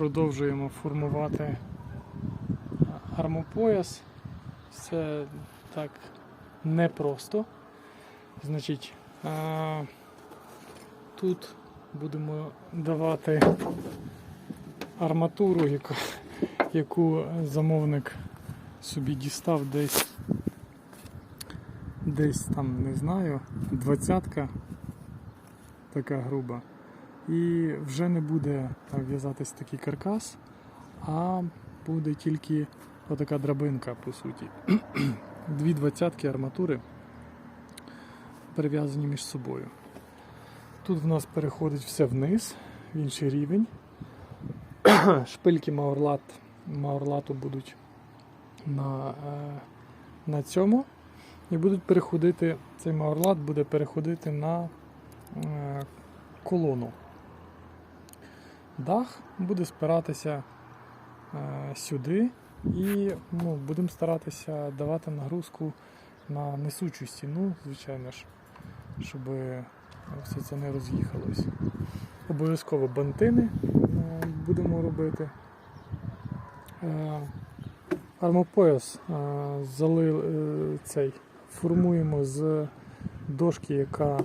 Продовжуємо формувати армопояс. Це так непросто. Значить, тут будемо давати арматуру, яку, яку замовник собі дістав десь, десь там, не знаю, двадцятка така груба. І вже не буде в'язатись такий каркас, а буде тільки отака драбинка, по суті. Дві двадцятки арматури перев'язані між собою. Тут в нас переходить все вниз, в інший рівень. Шпильки Маурлат, Маурлату будуть на, е, на цьому. І будуть переходити, цей Маурлат буде переходити на е, колону. Дах буде спиратися е, сюди і ну, будемо старатися давати нагрузку на несучу стіну, звичайно ж, щоб все це не роз'їхалось. Обов'язково бантини е, будемо робити. Е, Армопояс е, зали, е, цей, формуємо з дошки, яка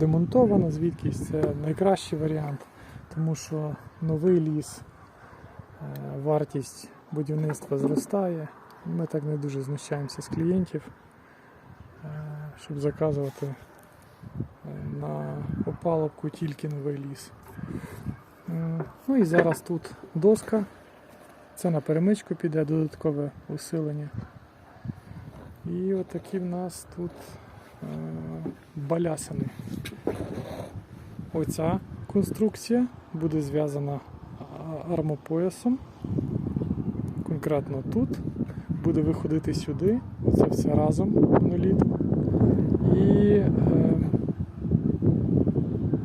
демонтована звідкись. Це найкращий варіант, тому що новий ліс, е, вартість будівництва зростає. Ми так не дуже знущаємося з клієнтів, е, щоб заказувати е, на опалубку тільки новий ліс. Ну і зараз тут доска. Це на перемичку піде додаткове усилення. І отакі в нас тут балясини. Оця конструкція буде зв'язана армопоясом. Конкретно тут. Буде виходити сюди. Оце все разом моноліт. І е,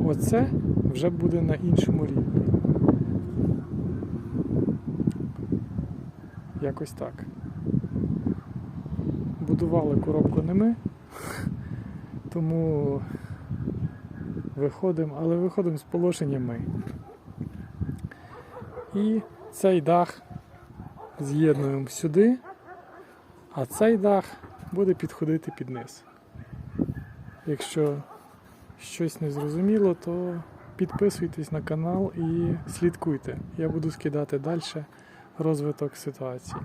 оце вже буде на іншому рівні. Якось так. Будували коробку не ми, тому виходимо, але виходимо з положення ми. І цей дах з'єднуємо сюди, а цей дах буде підходити під низ. Якщо щось не зрозуміло, то підписуйтесь на канал і слідкуйте. Я буду скидати далі розвиток ситуації.